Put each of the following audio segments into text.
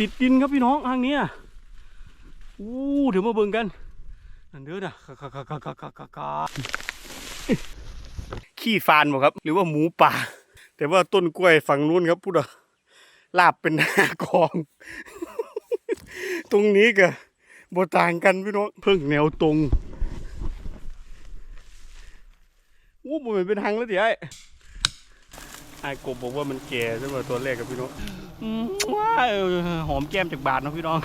ติดดินครับพี่น้องทางนี้อู้เดี๋ยวมาเบิ่งกันนั่นเด้อนะกากากากากากาขี้ฟานบ่ครับ หรือว่าหมูป่า แต่ว่าต้นกล้วยฝั่งนู้นครับพูดอะลาบเป็นหน้ากอง ตรงนี้ก็บ่ต่างกันพี่น้องเพิ่งแนวตรงอู้บ่เป็นทางแล้วดิไอ้ไอ้กบบอกว่ามันแก่ใช่ไหมตัวแรกกับพี่น้อง ว้ายหอมแก้มจากบาทเนาะพี่น้อง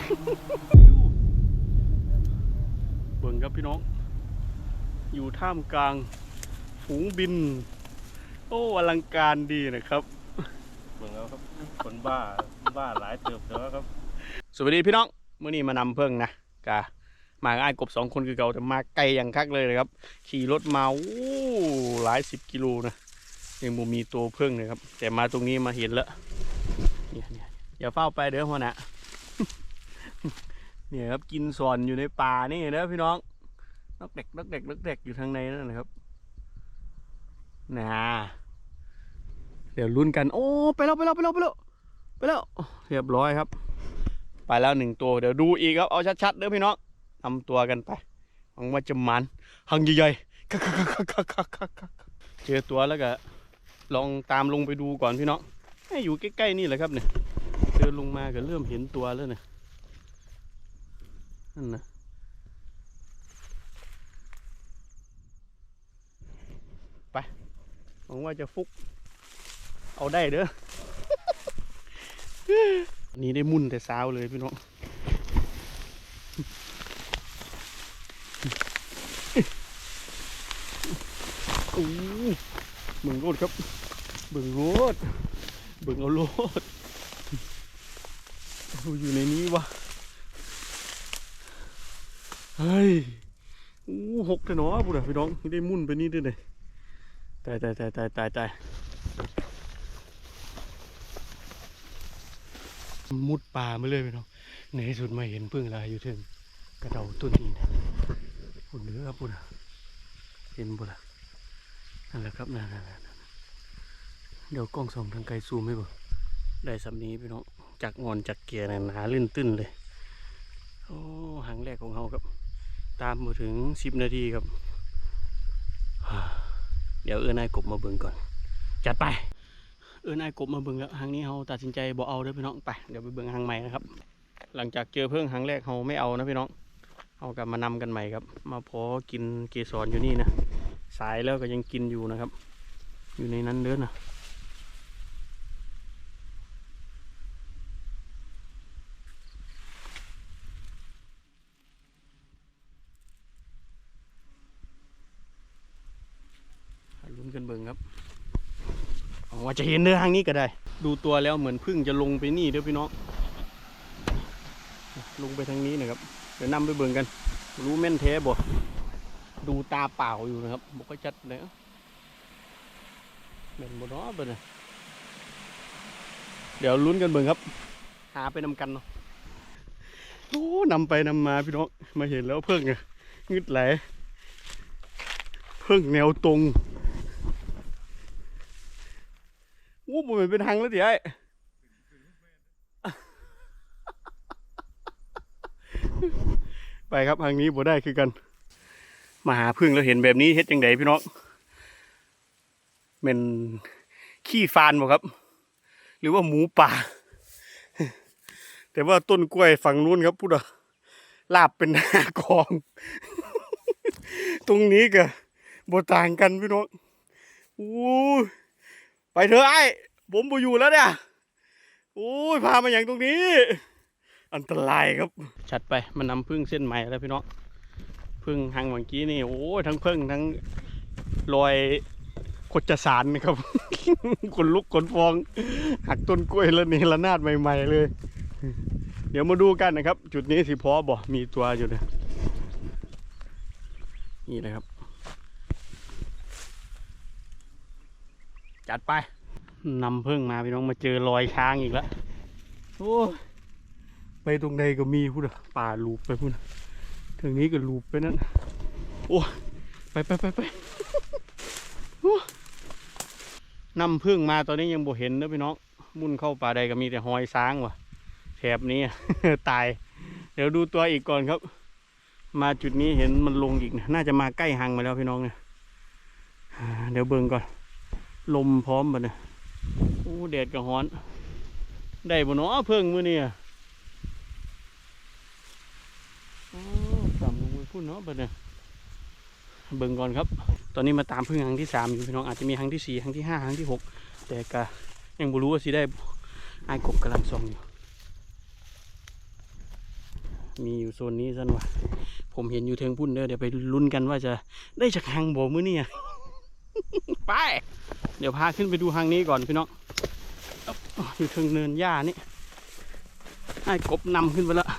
เบิ่งครับพี่น้อง อยู่ท่ามกลางฝูงบิน โอ้อลังการดีนะครับเบิ่งแล้วครับคนบ้าบ้าหลายเติบแล้วครับ สวัสดีพี่น้องมื่อนี้มานำเพิ่งนะกะมากับไอ้ายกบสองคนคือเก่าแต่มาไกลอย่างคักเลยนะครับ ขี่รถมาอู้หลายสิบกิโลนะยังบ่มีตัวเพิ่งเลยครับ แต่มาตรงนี้มาเห็นแล้ว เนี่ยเนี่ยอย่าเฝ้าไปเด้อพ่อนะเนี่ยครับกินสอนอยู่ในป่านี่นะพี่น้องนกเด็กนกเด็กนกเด็กอยู่ทางในนั่นนะครับนะเดี๋ยวลุ้นกันโอ้ไปแล้วไปแล้วไปแล้วไปแล้วไปแล้วเรียบร้อยครับ ไปแล้วหนึ่งตัวเดี๋ยวดูอีกครับเอาชัดๆเด้อพี่น้องทำตัวกันไปหวังว่าจะมันหังใหญ่ๆคักๆๆๆๆๆเจอตัวแล้วก็ลองตามลงไปดูก่อนพี่น้อง อยู่ใกล้ๆนี่แหละครับเนี่ยเดินลงมาก็เริ่มเห็นตัวแล้วเนี่ยนั่นนะไปหวังว่าจะฟุก เอาได้เด้อนี่ได้มุ่นแต่เช้าเลยพี่น้องโอ้ยเบิ่งโลดครับเบิ่งโลด เบิ่งเอาโลดอยอยู่ในนี้วะเฮ้ยอู้หกแต่หนอบุตรพี่น้องได้มุ่นไปนี่ด้วยเลยตายตายตายตายตายตายมุดป่ามาเลยพี่น้องในที่สุดมาเห็นพึ่งลายอยู่ถึงกระเดาต้นนี้นะปุ่นเนื้อปุ่นเห็นปุ่นนั่นแหละครับนั่นนั่นนั่นนั่น เดี๋ยวกล้องส่องทางไกลซูมให้บ่ได้สำนี้พี่น้องจากงอนจากเกียร์นะหนาลื่นตื้นเลย โอ้หางแรกของเราครับ ตามมาถึงสิบนาทีครับ เดี๋ยวเอื้อนายกบมาเบิ่งก่อน จัดไป เออนายกบมาเบิ่งแล้วหางนี้เราตัดสินใจบ่เอาเด้อพี่น้องไปเดี๋ยวไปเบิ่งหางใหม่นะครับ หลังจากเจอเพิ่งหางแรกเราไม่เอานะพี่น้องเอากลับมานำกันใหม่ครับ มาพอกินเกสรอยู่นี่นะ สายแล้วก็ยังกินอยู่นะครับ อยู่ในนั้นเด้อนะลุ้นกันเบิ่งครับ ห ว่าจะเห็นเนื้อทางนี้ก็ได้ ดูตัวแล้วเหมือนพึ่งจะลงไปนี่เด้อพี่น้องลงไปทางนี้นะครับ เดี๋ยวนำไปเบิ่งกัน รู้แม่นแท้บ่ดูตาเปล่าอยู่นะครับบกจัดเลยแม่นบ่เนาะเบิ่นน่ะเดี๋ยวลุ้นกันเบิ่งครับ หาไปนำกันเนาะโอ้นำไปนำมาพี่น้องมาเห็นแล้วเพิ่งอะงึดไหลเพิ่งแนวตรง อู้บ่แม่นเป็นทางแล้วดิไอ้ไปครับทางนี้บ่ได้คือกัน มาหาพึ่งแล้วเห็นแบบนี้เฮ็ดจังไดพี่น้องเป็นขี้ฟานบ่ครับ หรือว่าหมูป่า แต่ว่าต้นกล้วยฝั่งนู้นครับพูดอะลาบเป็นหน้ากอง ตรงนี้ก็บ่ต่างกันพี่น้องอู้ ไปเถอะไอ้ผมไปอยู่แล้วเนี่ยโอ้ยพามาอย่างตรงนี้ อันตรายครับ ชัดไปมันนำพึ่งเส้นใหม่แล้วพี่น้องพึ่งหางเมื่อกี้นี่โอ้ยทั้งพึ่งทั้งรอยขดจสารนะครับขนลุกขนฟอง หักต้นกล้วยแล้วนี่ระนาดใหม่ ๆ เลย เดี๋ยวมาดูกันนะครับ จุดนี้สิพอบ่มีตัวอยู่นะนี่เลยครับ จัดไป นำเพิ่งมาพี่น้องมาเจอรอยช้างอีกแล้วโอ้ไปตรงใดก็มีพูดอะป่าลูปไปพูดอะทางนี้ก็ลูปไปนั่นโอ้ไปไปไปไปโอ้นำเพิ่งมาตอนนี้ยังบ่เห็นนะพี่น้องมุ่นเข้าป่าใดก็มีแต่หอยช้างว่ะแถบนี้ตาย เดี๋ยวดูตัวอีกก่อนครับ มาจุดนี้เห็นมันลงอีกนะน่าจะมาใกล้หางมาแล้วพี่น้องเนี่ยเดี๋ยวเบิ่งก่อน ลมพร้อมบัดเนี่ย โอ้แดดกระฮ้อน ได้บ่เนาะเพิ่งมื้อนี้อะโอ้ต่ำลงไปพุ่นเนาะบัดเนี่ยเบิ่งก่อนครับ ตอนนี้มาตามพึ่งหางที่สามอยู่พี่น้องอาจจะมีหางที่สี่หางที่ห้าหางที่หกแต่ก็ยังบ่รู้ว่าสิได้ไอ้กบกำลังส่องอยู่ มีอยู่โซนนี้ซั่นวะผมเห็นอยู่เทิงพุ่นเด้อเดี๋ยวไปลุ้นกันว่าจะได้จากหางบ่มื้อนี้อะไป เดี๋ยวพาขึ้นไปดูหางนี้ก่อนพี่น้องอ๋ออยู่เทิงเนินหญ้านี่ไอ้ายกบนำขึ้นไปแล้ว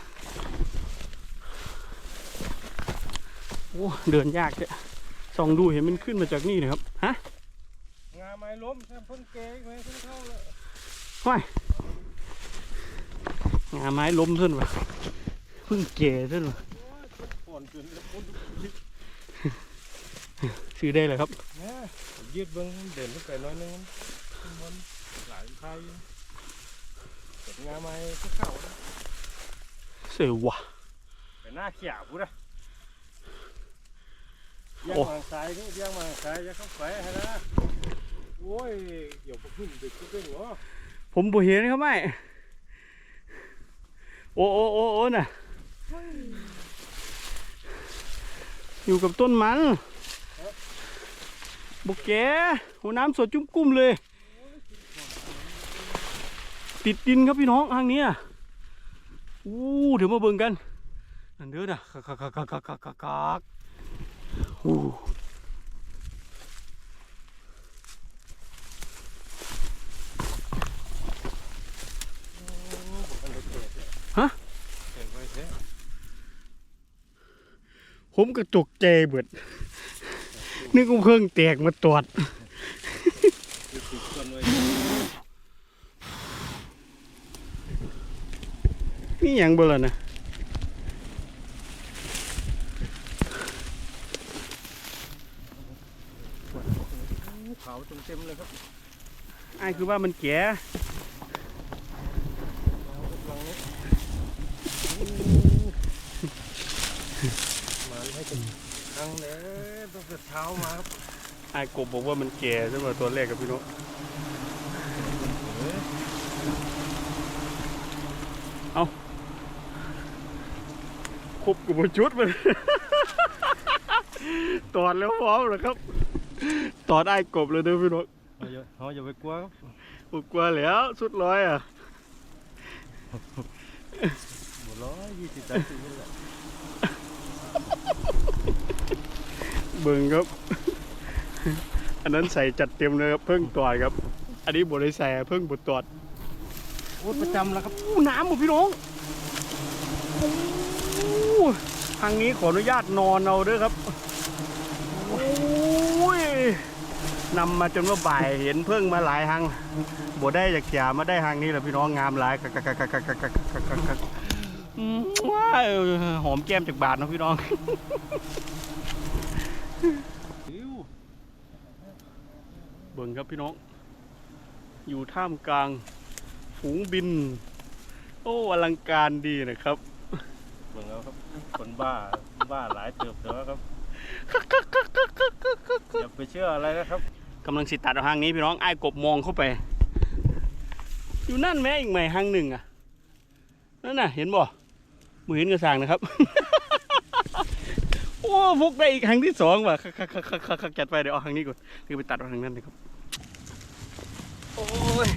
โอ้เดินยากเจ้ส่องดูเห็นมันขึ้นมาจากนี่นะครับฮะงาไม้ล้มแค่เพิ่งเก๊กไม้เพิ่งเข้าเลยว้ายงาไม้ล้มขึ้นวะเพิ่งเก๋ขึ้นวะผ่อนจนแล้วพุ่นซื้อได้เลยครับนะ ยืดเบิ้งเดินขึ้นไปหน้อยนึงขึ้นบนหลายไทยเก็บงาไม้เพิ่งเข้านะเสือวะไปหน้าเขียวพูดอะเบียงโอ้มาทางซ้ายนี่เบียงมาทางซ้ายจะเข้าไปให้นะโอ้ยเดี๋ยวพวกขึ้นดึกก็เป็นเหรอผมบ่เห็นครับไม่โอ้โอ้โอ้โอ้น่ะอยู่กับต้นมัน บกแกหัวน้ำสดจุ้มกุ้มเลย ติดดินครับพี่น้องทางนี้อู้เดี๋ยวมาเบิ่งกันนั่นเด้อนะกักกักกักกักกักอู้ฮะผมก็ตกใจเบิด นึกว่าเพิ่งแตกมาตรวจติดติดต้นไว้นี่หยังเบ่ล่ะนะเผาจนเต็มเลยครับไอ้ายคือว่ามันแก่เอากำลังนี้มาให้กัน ครั้งเลยตั้งแต่เช้ามาครับไอ้ายกบบอกว่ามันแก่ใช่ไหมตัวแรกกับพี่น้องเฮ้ยครบกับบชุดมันตอดแล้วพร้อมแล้วครับ ตอดไอ้ายกบเลยเด้อพี่น้องเอาอย่าเอาอย่าไปกลัวครับผมกลัวแล้วสุดร้อยอะหมดร้อยยี่สิบสามสิบ บิงครับ อันนั้นใส่จัดเต็มเลยครับเพิ่งตอดครับ อันนี้บดได้ใส่เพิ่งบดตอดโอ้ประจำแล้วครับอู้น้ำหมดพี่น้องทางนี้ขออนุญาตนอนเอาด้วยครับโอ้ยนำมาจนว่าบ่ายเห็นเพิ่งมาหลายหังบดได้จากจ่ามาได้หังนี้แหละพี่น้องงามหลายหอมแก้มจากบาทนะพี่น้อง เบิ่งครับพี่น้อง อยู่ท่ามกลางฝูงบิน โอ้อลังการดีนะครับ เบิ่งเอาครับ คนบ้า บ้าหลายเติบเถอะครับ อย่าไปเชื่ออะไรนะครับกำลังสิตัดเอาหางนี้พี่น้องไอ้ายกบมองเข้าไป อยู่นั่นแม่อีกไหมหางหนึ่งอะ นั่นน่ะ เห็นบ่มือเห็นกระสางนะครับ โอ้พกได้อีกหางที่สองว่ะคักจัดไปเดี๋ยวเอาหางนี้ก่อนเดี๋ยวไปตัดเอาหางนั้นนะครับ โอ้ย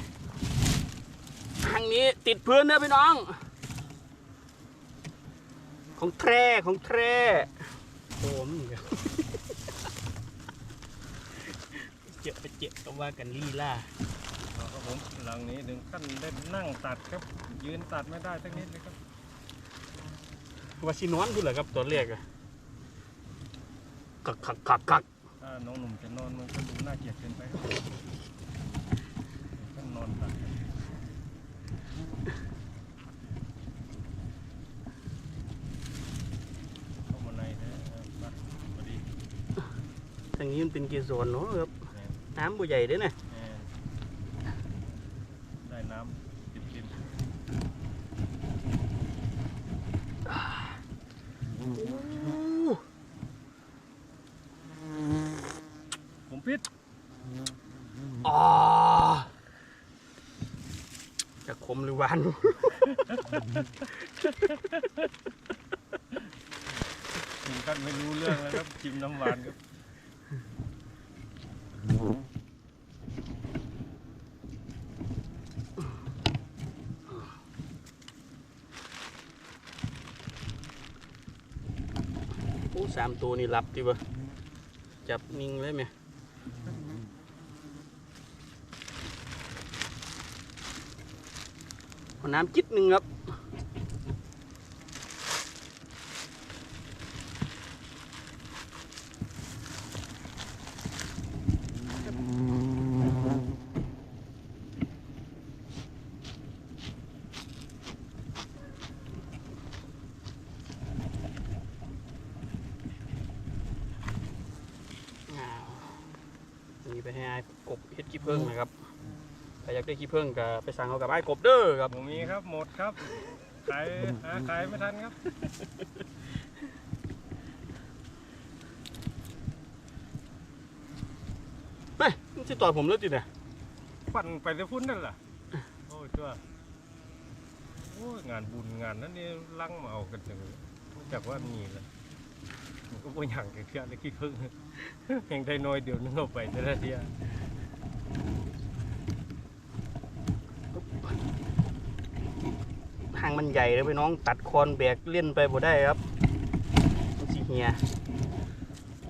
หางนี้ติดพื้นเนะพี่น้อง ของแท้ของแท้โอ้มเจ็บไปเจ็บก็ว่ากันลีล่าครับผมหลังนี้ถึงขั้นได้นั่งตัดครับ ยืนตัดไม่ได้สักนิดเลยครับว่าสินอนพูดเหรอครับตัวแรกอะ กักกักกักกักถ้าน้องหนุ่มจะนอนมันก็ดูน่าเกลียดเกินไปก็นอนตัดเข้ามาในนะบัดพอดีทางนี้มันเป็นเกสรเนาะครับน้ำบ่ใหญ่ด้วยนะ แหม่ได้น้ำติดติด หวานกินกันไม่รู้เรื่องแล้วครับจิ้มน้ำหวานครับโอ้สามตัวนี่รับดีวะจับนิ่งเลยไหม เอาน้ำจิตหนึ่งครับ อ้าวนี่ไปให้ไอ้กบเฮ็ดขี้เพิ่งนะครับใครอยาก ได้ขี้เพิ่งก็ไปสั่งเอากับไอ้กบเด้อครับ ผมมีครับหมดครับขายหาขายไม่ทันครับแม่มันสิต่อยผมเลยจิเนี่ยปั่นไปได้พุ่นนั่นล่ะโอ้ยตัวโอ้ยงานบุญงานนั้นนี่ลังมาเอากันจังเลยรู้จักว่ามีเลยมันก็บ่อย่างกันเชื่อเลยขี้พึ่งเพียงได้น้อยเดียวนึงเอาไปแต่ละเทียางมันใหญ่เลยพี่น้องตัดคอนแบกเล่นไปบ่ได้ครับมันสิเหีย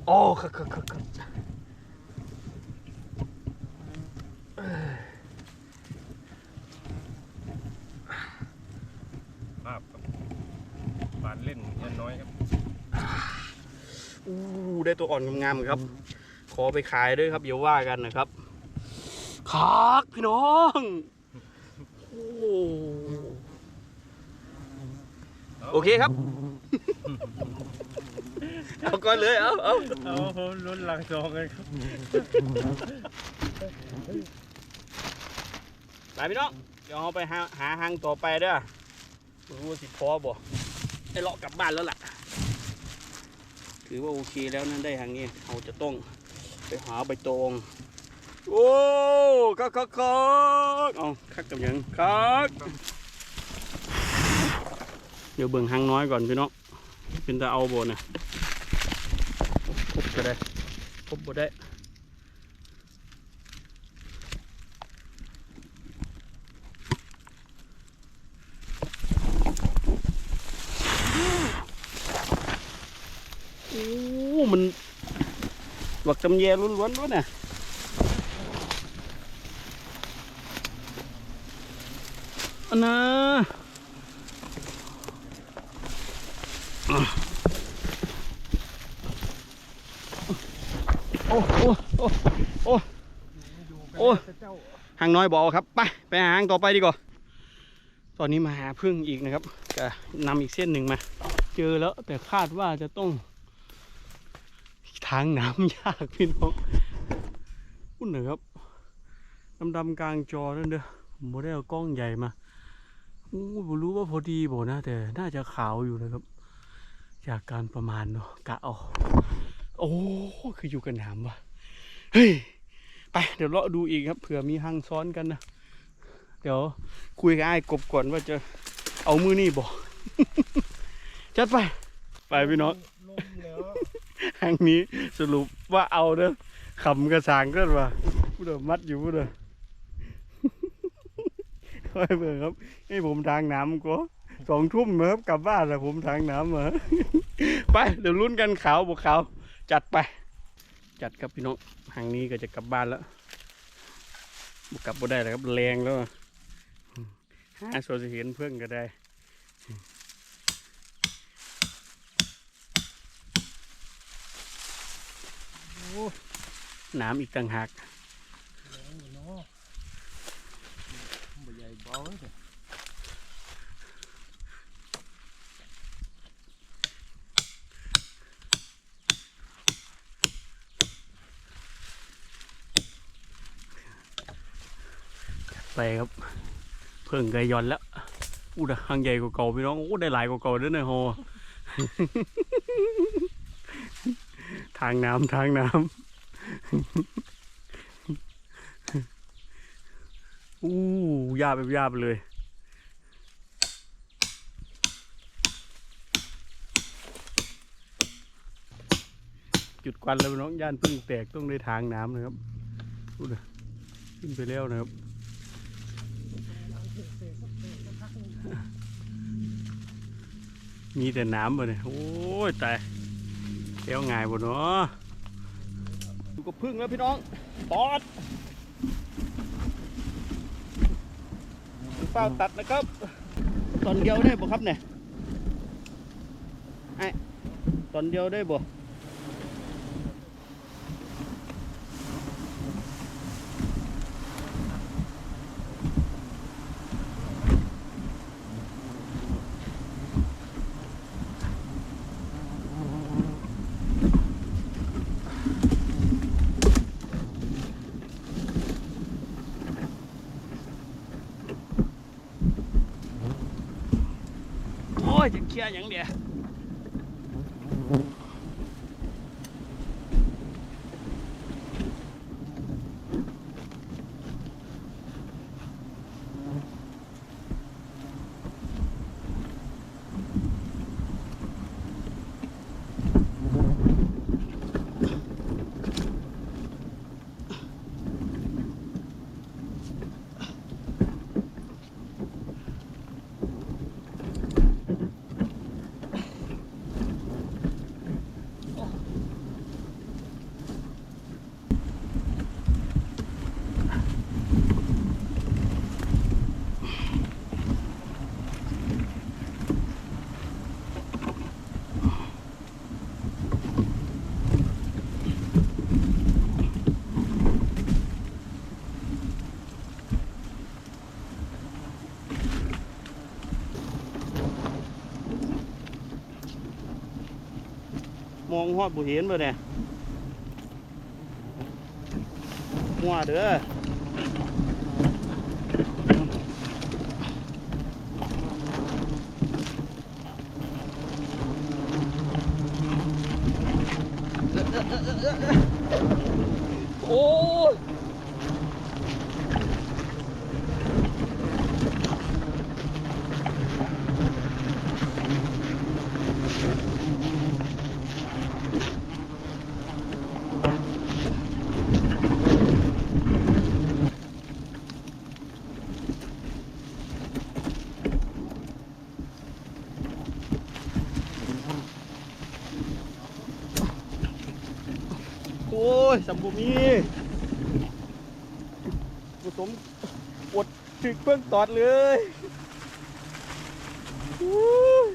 โอ้ครับครับครับครับภาพครับปานเล่นยันน้อยครับอู้ได้ตัวอ่อนงามๆครับ ขอไปขายด้วยครับ เดี๋ยวว่ากันนะครับคักพี่น้อง โอ้ โอเคครับ เอาก่อนเลย เอาเอาเอาลุ้นหลังจองกันครับไปพี่น้อง เดี๋ยวเราไปหาหาหางต่อไปเด้อไม่รู้ว่าสิพอบ่ไอ้เลาะกลับบ้านแล้วล่ะ ถือว่าโอเคแล้วนั่นได้หางนี้เราจะต้องไปหาใบตอง โอ้คักคักคักเอาคักกับหยังคักเดี๋ยวเบิ่งหางน้อยก่อนพี่น้องเป็นตาเอาบ่เนี่ยพบก็ได้พบบ่ได้โอ้มันบักตำแยล้วนๆด้วยเนี่ยอันนะโอ้โอ้โอ้โอ้ โอ้ย หางน้อยบอกครับไปไปหาหางต่อไปดีกว่าตอนนี้มาหาพึ่งอีกนะครับจะนำอีกเส้นหนึ่งมา เจอแล้วแต่คาดว่าจะต้องทางน้ำยากพี่น้องอุ่นหน่อยครับดำดำๆกลางจอนั่นเด้อผมบ่ได้เอากล้องใหญ่มาอู้ผมรู้ว่าพอดีบ่นะ แต่น่าจะขาวอยู่นะครับ จากการประมาณเนาะกะเอาโอ้คืออยู่กันน้ำวะเฮ้ย ไปเดี๋ยวเลาะดูอีกครับเผื่อมีหังซ้อนกันนะ เดี๋ยวคุยกับไอ้ายกบก่อนว่าจะเอามือนี่บ่จัดไป ไปพี่น้องทางนี้สรุปว่าเอาเด้อขำกระสางก็ว่าพูดเด้อมัดอยู่พูดเด้อคอยเบิ่งครับให้ผมทางน้ำก็สองทุ่มเหรอครับกลับบ้านแล้วผมทางน้ำเหรอไปเดี๋ยวลุ้นกันขาวบวกขาวจัดไป จัดครับพี่น้องทางนี้ก็จะกลับบ้านแล้วบกลับบ่ได้แล้วครับแรงแล้วอะหาโซจะเห็นเพื่อนก็ได้น้ำอีกต่างหากเนาะบ่ใหญ่เบาเลย ส่ครับ เพิ่งไกยอนแล้วอู้ดหางใหญ่กว่าเก่าพี่น้องโอ้ได้หลายกว่าเก่าด้วยนะฮฮทางน้ำทางน้ำอู้ยาบแบบยาบเลยจุดควันแล้วน้องย่านพึ่งแตกต้องได้ทางน้ำนะครับดูนะขึ้นไปแล้วนะครับ มีแต่น้ำบ่เนี่ยโอ้ยตายแก้วง่ายบ่เนาะดูก็พึ่งแล้วพี่น้องตอดเป้าตัดนะครับ ตอนเดียวได้บ่ครับเนี่ยไอตอนเดียวได้บ่ จะเคลียร์อยังเดีย มองหอดบุเห็นบ่เนี่ยมัวเด้อโอ้ยโอ้ย สัมบูมีผสมอดถึกเพิ่งตอดเลยโอ้ย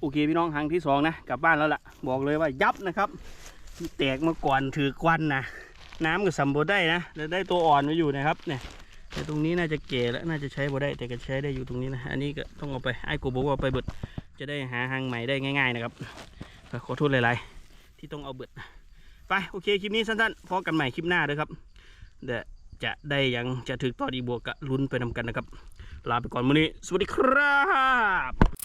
โอเคพี่น้องครั้งที่สองนะกลับบ้านแล้วล่ะ บอกเลยว่ายับนะครับ แตกมาก่อนถือควันนะน้ำกับสัมบูได้นะแล้วได้ตัวอ่อนมาอยู่นะครับเนี่ย แต่ตรงนี้น่าจะเก๋แล้วน่าจะใช้บ่ได้แต่ก็ใช้ได้อยู่ตรงนี้นะอันนี้ก็ต้องเอาไปไอ้กูบอกว่าไปเบิดจะได้หาหางใหม่ได้ง่าย ๆนะครับขอโทษหลายๆที่ต้องเอาเบิดไปโอเคคลิปนี้สั้นๆพอกันใหม่คลิปหน้าเลยครับเดี๋ยวจะได้ยังจะถึกต่อดีบวกกะลุ้นไปนำกันนะครับ ลาไปก่อนวันนี้ สวัสดีครับ